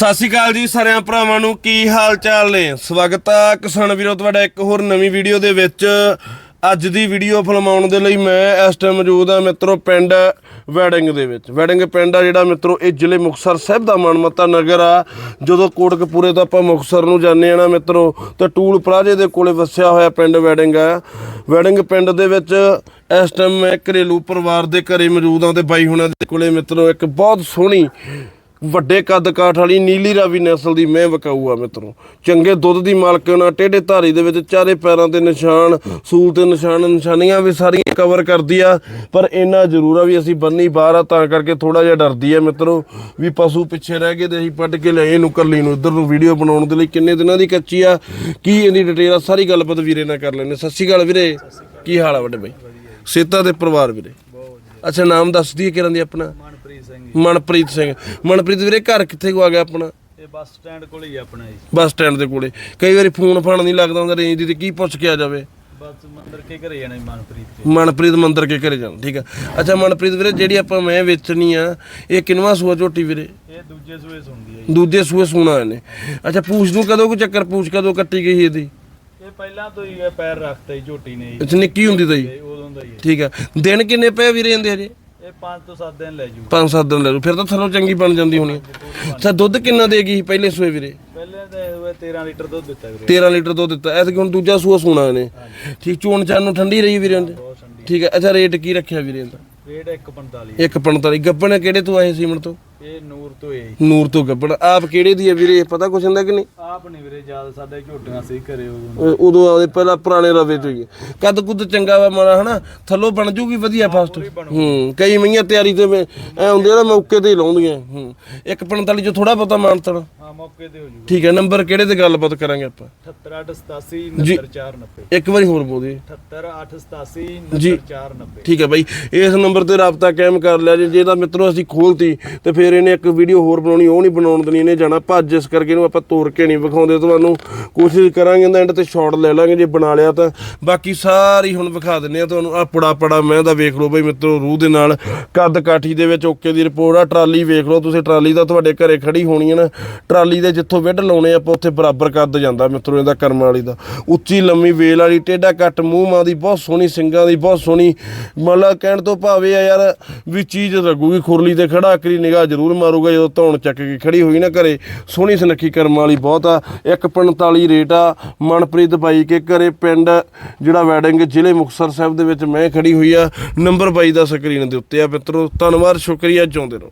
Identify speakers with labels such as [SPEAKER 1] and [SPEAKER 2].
[SPEAKER 1] ਸਤਿ ਸ਼੍ਰੀ ਅਕਾਲ ਜੀ ਸਾਰਿਆਂ ਭਰਾਵਾਂ ਨੂੰ, ਕੀ ਹਾਲ ਚਾਲ ਨੇ? ਸਵਾਗਤ ਆ ਕਿਸਾਨ ਵੀਰੋ, ਤੁਹਾਡਾ ਇੱਕ ਹੋਰ ਨਵੀਂ ਵੀਡੀਓ ਦੇ ਵਿੱਚ। ਅੱਜ ਦੀ ਵੀਡੀਓ ਫਿਲਮਾਉਣ ਦੇ ਲਈ ਮੈਂ ਇਸ ਟਾਈਮ ਮੌਜੂਦ ਆ ਮਿੱਤਰੋ ਪਿੰਡ ਵੈਡਿੰਗ ਦੇ ਵਿੱਚ। ਵੈਡਿੰਗ ਪਿੰਡ ਆ ਜਿਹੜਾ ਮਿੱਤਰੋ, ਇਹ ਜ਼ਿਲ੍ਹੇ ਮੁਕਤਸਰ ਸਾਹਿਬ ਦਾ ਮਨਮੱਤਾ ਨਗਰ ਆ। ਜਦੋਂ ਕੋਟਕਪੂਰੇ ਤੋਂ ਆਪਾਂ ਮੁਕਤਸਰ ਨੂੰ ਜਾਂਦੇ ਆ ਨਾ ਮਿੱਤਰੋ, ਤਾਂ ਟੂਲ ਪਲਾਜ਼ੇ ਦੇ ਕੋਲੇ ਵਸਿਆ ਹੋਇਆ ਪਿੰਡ ਵੈਡਿੰਗ ਆ। ਵੈਡਿੰਗ ਪਿੰਡ ਦੇ ਵਿੱਚ ਇਸ ਟਾਈਮ ਮੈਂ ਘਰੇਲੂ ਪਰਿਵਾਰ ਦੇ ਘਰੇ ਮੌਜੂਦ ਆ ਤੇ ਬਾਈ ਹੁਣਾਂ ਦੇ ਕੋਲੇ ਮਿੱਤਰੋ ਇੱਕ ਬਹੁਤ ਸੋਹਣੀ ਵੱਡੇ ਕੱਦ ਕਾਠ ਵਾਲੀ ਨੀਲੀ ਰਾਵੀ ਨਸਲ ਦੀ ਮੈਂ ਵਕਾਊ ਆ ਮਿੱਤਰੋ। ਚੰਗੇ ਦੁੱਧ ਦੀ ਮਾਲਕਣਾ ਟੇਢੇ ਧਾਰੀ ਦੇ ਵਿੱਚ ਚਾਰੇ ਪੈਰਾਂ ਤੇ ਨਿਸ਼ਾਨ, ਸੂਲ ਤੇ ਨਿਸ਼ਾਨ, ਨਿਸ਼ਾਨੀਆਂ ਵੀ ਸਾਰੀਆਂ ਕਵਰ ਕਰਦੀ ਆ। ਪਰ ਇੰਨਾ ਜ਼ਰੂਰ ਆ ਵੀ ਅਸੀਂ ਬੰਨੀ ਬਾਹਰ ਆ, ਤਾਂ ਕਰਕੇ ਥੋੜਾ ਜਿਹਾ ਡਰਦੀ ਆ ਮਿੱਤਰੋ। ਵੀ ਪਸ਼ੂ ਪਿੱਛੇ ਰਹਿ ਗਏ ਤੇ ਅਸੀਂ ਪੱਟ ਕੇ ਲਿਆਏ ਇਹਨੂੰ ਕੱਲੀ ਨੂੰ, ਇੱਧਰ ਨੂੰ ਵੀਡੀਓ ਬਣਾਉਣ ਦੇ ਲਈ ਕਿੰਨੇ ਦਿਨਾਂ ਦੀ ਕੱਚੀ ਆ। ਕੀ ਇਹਦੀ ਡਿਟੇਲ ਆ? ਸਾਰੀ ਗੱਲਬਾਤ ਵੀਰੇ ਨਾਲ ਕਰ ਲੈਣੇ ਸਤਿ ਸ਼੍ਰੀ ਅਕਾਲ ਵੀਰੇ। ਕੀ ਹਾਲ ਆ ਵੱਡੇ ਬਾਈ? ਸੇਤਾ ਦੇ ਪਰਿਵਾਰ ਵੀਰੇ? ਅੱਛਾ, ਨਾਮ ਦੱਸ ਦਈਏ ਕਿਰਨ ਦੀ ਆਪਣਾ?
[SPEAKER 2] ਮਨਪ੍ਰੀਤ ਸਿੰਘ
[SPEAKER 1] ਮਨਪ੍ਰੀਤ ਸਿੰਘ। ਮਨਪ੍ਰੀਤ ਵੀਰੇ ਘਰ ਕਿੱਥੇ ਕੋ ਆ ਗਿਆ ਆਪਣਾ?
[SPEAKER 2] ਇਹ ਬੱਸ ਸਟੈਂਡ ਕੋਲ ਹੀ ਆ ਆਪਣਾ ਜੀ।
[SPEAKER 1] ਬੱਸ ਸਟੈਂਡ ਦੇ ਕੋਲੇ। ਕਈ ਵਾਰੀ ਫੋਨ ਫਾਨ ਨਹੀਂ ਲੱਗਦਾ ਹੁੰਦਾ ਰੇਂਜ ਦੀ ਤੇ ਕੀ ਪੁੱਛ ਕੇ ਆ ਜਾਵੇ?
[SPEAKER 2] ਬੱਸ ਮੰਦਰ ਕੇ ਘਰੇ ਜਾਣਾ ਜੀ ਮਨਪ੍ਰੀਤ ਕੇ।
[SPEAKER 1] ਮਨਪ੍ਰੀਤ ਮੰਦਰ ਕੇ ਘਰੇ ਜਾਣਾ ਠੀਕ ਆ। ਅੱਛਾ ਮਨਪ੍ਰੀਤ ਵੀਰੇ ਜਿਹੜੀ ਆਪਾਂ ਮੈਂ ਵੇਚਣੀ ਆ ਇਹ ਕਿੰਨਵਾ ਸੂਆ ਝੋਟੀ ਵੀਰੇ?
[SPEAKER 2] ਇਹ ਦੂਜੇ ਸੂਏ ਸੁਣਦੀ ਹੈ ਜੀ।
[SPEAKER 1] ਦੂਜੇ ਸੂਏ ਸੂਣਾ ਇਹਨੇ। ਅੱਛਾ ਪੂਛ ਨੂੰ ਕਦੋਂ ਕੋ ਚੱਕਰ ਪੂਛ ਕਦੋਂ ਕੱਟੀ ਗਈ ਇਹਦੀ?
[SPEAKER 2] ਇਹ ਪਹਿਲਾਂ ਤੋਂ ਹੀ ਇਹ ਪੈਰ ਰੱਖਤਾ ਜੀ ਝੋਟੀ ਨੇ ਜੀ।
[SPEAKER 1] ਅੱਛਾ ਨਿੱਕੀ ਹੁੰਦੀ ਤਾਂ ਜੀ।
[SPEAKER 2] ਉਦੋਂ ਦਾ ਹੀ ਹੈ
[SPEAKER 1] ਠੀਕ ਆ। ਦਿਨ ਕਿੰਨੇ ਪਏ ਵੀਰੇ ਇਹਦੇ ਹਜੇ?
[SPEAKER 2] ਇਹ 5 ਤੋਂ 7 ਦਿਨ ਲੈ ਜੂ।
[SPEAKER 1] ਪੰਜ ਸੱਤ ਦਿਨ ਲੈ ਲਓ ਫਿਰ ਤਾਂ ਥਰੋਂ ਚੰਗੀ ਬਣ ਜਾਂਦੀ ਹੋਣੀ। ਅੱਛਾ ਦੁੱਧ ਕਿੰਨਾ ਦੇਗੀ ਸੀ ਪਹਿਲੇ ਸੂਏ ਵੀਰੇ?
[SPEAKER 2] ਪਹਿਲੇ ਤਾਂ ਇਹ ਹੋਏ 13 ਲੀਟਰ ਦੁੱਧ ਦਿੱਤਾ ਵੀਰੇ।
[SPEAKER 1] 13 ਲੀਟਰ ਦੁੱਧ ਦਿੱਤਾ। ਐਤਕੀ ਹੁਣ ਦੂਜਾ ਸੂਆ ਸੂਣਾ ਇਹਨੇ। ਠੀਕ ਚੋਣ ਚਾਨ ਨੂੰ ਠੰਡੀ ਰਹੀ ਵੀਰੇ
[SPEAKER 2] ਬਹੁਤ ਠੰਡੀ।
[SPEAKER 1] ਠੀਕ ਹੈ ਅੱਛਾ ਰੇਟ ਕੀ ਰੱਖਿਆ ਵੀਰੇ ਇਹਦਾ?
[SPEAKER 2] ਰੇਟ 145
[SPEAKER 1] 145 ਗੱਬਣ ਕਿਹੜੇ ਤੋਂ ਆਏ ਸੀਮਣ ਤੋਂ?
[SPEAKER 2] ਇਹ ਨੂਰ ਤੋਂ ਹੈ। ਜੀ
[SPEAKER 1] ਨੂਰ ਤੋਂ ਗੱਬਣ ਆਪ ਕਿਹੜੇ ਦੀ ਹੈ ਵੀਰੇ? ਪਤਾ ਕੁਛ ਹੁੰਦਾ ਕਿ ਨਹੀਂ?
[SPEAKER 2] ਆਪ ਨਹੀਂ ਵੀਰੇ ਜ਼ਿਆਦਾ ਸਾਡੇ ਝੋਟੀਆਂ ਸੀ ਘਰੇ ਉਦੋਂ
[SPEAKER 1] ਉਹ- ਉਦੋਂ ਆਦੇ ਪਹਿਲਾਂ ਪੁਰਾਣੇ ਰਵੇ ਤੋਂ ਹੀ। ਹੈ। ਕੱਦ ਕੁੱਦ ਚੰਗਾ ਵਾ ਮਾੜਾ ਹਨਾ? ਥੱਲੋਂ ਬਣ ਜੂਗੀ ਵਧੀਆ ਫਾਸਟ। ਹੂੰ ਕਈ ਮਈਆਂ ਤਿਆਰੀ ਤੇ ਐ ਹੁੰਦੇ ਆ ਨਾ ਮੌਕੇ ਤੇ ਹੀ ਲਾਉਂਦੀਆਂ। ਹੂੰ 145 ਚ ਥੋੜਾ ਬਹੁਤਾ ਮਾਨਤਣ
[SPEAKER 2] ਹਾਂ ਮੌਕੇ ਤੇ ਹੋ ਜੂਗਾ।
[SPEAKER 1] ਠੀਕ ਹੈ ਨੰਬਰ ਕਿਹੜੇ ਤੇ ਗੱਲਬਾਤ ਕਰਾਂਗੇ ਆਪਾਂ?
[SPEAKER 2] 78887
[SPEAKER 1] ਜੀ।
[SPEAKER 2] 90490
[SPEAKER 1] ਇੱਕ ਵਾਰੀ ਹੋਰ ਬੋਲ ਦਿਓ।
[SPEAKER 2] 78887
[SPEAKER 1] ਜੀ।
[SPEAKER 2] 90490
[SPEAKER 1] ਠੀਕ ਹੈ ਬਾਈ ਇਸ ਨੰਬਰ ਤੇ ਰਾਬਤਾ ਕਾਇਮ ਕਰ ਲਿਆ ਜੇ। ਜੇ ਤਾਂ ਮਿੱਤਰੋ ਅਸੀਂ ਖੋਲਤੀ ਤੇ ਫਿਰ ਇਹਨੇ ਇੱਕ ਵੀਡੀਓ ਹੋਰ ਬਣਾਉਣੀ ਉਹ ਨਹੀਂ ਬਣਾਉਣ ਦੇਣੀ ਇਹਨੇ ਜਾਣਾ ਭੱਜ। ਇਸ ਕਰਕੇ ਇਹਨੂੰ ਆਪਾਂ ਤੋੜ ਕੇ ਨਹੀਂ ਵਿਖਾਉਂਦੇ। ਤੁਹਾਨੂੰ ਕੋਸ਼ਿਸ਼ ਕਰਾਂਗੇ ਇਹਦਾ ਐਂਡ ਤੇ ਸ਼ਾਟ ਲੈ ਲਾਂਗੇ ਜੇ ਬਣਾ ਲਿਆ ਤਾਂ। ਬਾਕੀ ਸਾਰੀ ਹੁਣ ਵਿਖਾ ਦਿੰਨੇ ਆ ਤੁਹਾਨੂੰ। ਆ ਪੜਾ ਪੜਾ ਮੈਂ ਦਾ ਵੇਖ ਲਓ ਬਾਈ ਮਿੱਤਰੋ ਰੂਹ ਦੇ ਨਾਲ। ਕੱਦ ਕਾਠੀ ਦੇ ਵਿੱਚ ਓਕੇ ਦੀ ਰਿਪੋਰਟ ਆ। ਟਰਾਲੀ ਵੇਖ ਲਓ। ਤੁਸੀਂ ਟਰਾਲੀ ਤਾਂ ਤੁਹਾਡੇ ਘਰੇ ਖੜੀ ਹੋਣੀ ਹੈ ਨਾ। ਪਰਾਲੀ ਦੇ ਜਿੱਥੋਂ ਵਿੱਢ ਲਾਉਣੇ ਆਪਾਂ ਉੱਥੇ ਬਰਾਬਰ ਕੱਦ ਜਾਂਦਾ ਮਿੱਤਰੋ ਇਹਦਾ ਕਰਮ ਵਾਲੀ ਦਾ। ਉੱਚੀ ਲੰਮੀ ਵੇਲ ਵਾਲੀ, ਟੇਢਾ ਕੱਟ ਮੂੰਹ ਮਾਂ ਦੀ, ਬਹੁਤ ਸੋਹਣੀ ਸਿੰਗਾਂ ਦੀ, ਬਹੁਤ ਸੋਹਣੀ ਮਤਲਬ ਕਹਿਣ ਤੋਂ ਭਾਵੇਂ ਆ ਯਾਰ ਵੀ ਚੀਜ਼ ਲੱਗੂਗੀ, ਖੁਰਲੀ ਤੇ ਖੜਾ ਕਰੀ ਨਿਗਾਹ ਜ਼ਰੂਰ ਮਾਰੂਗਾ, ਜਦੋਂ ਧੌਣ ਚੱਕ ਕੇ ਖੜੀ ਹੋਈ ਨਾ ਘਰੇ। ਸੋਹਣੀ ਸੁਨੱਖੀ ਕਰਮ ਵਾਲੀ ਬਹੁਤ ਆ। 145 ਰੇਟ ਆ। ਮਨਪ੍ਰੀਤ ਬਾਈ ਕੇ ਘਰੇ ਪਿੰਡ, ਜਿਹੜਾ ਵੈਡਿੰਗ ਜ਼ਿਲ੍ਹੇ ਮੁਕਤਸਰ ਸਾਹਿਬ ਦੇ ਵਿੱਚ ਮੈਂ ਖੜੀ ਹੋਈ ਆ। ਨੰਬਰ ਬਾਈ ਦਾ ਸਕਰੀਨ ਦੇ ਉੱਤੇ ਆ ਮਿੱਤਰੋ। ਧੰਨਵਾਦ, ਸ਼ੁਕਰੀਆ ਚਾਹੁੰਦੇ ਰਹੋ।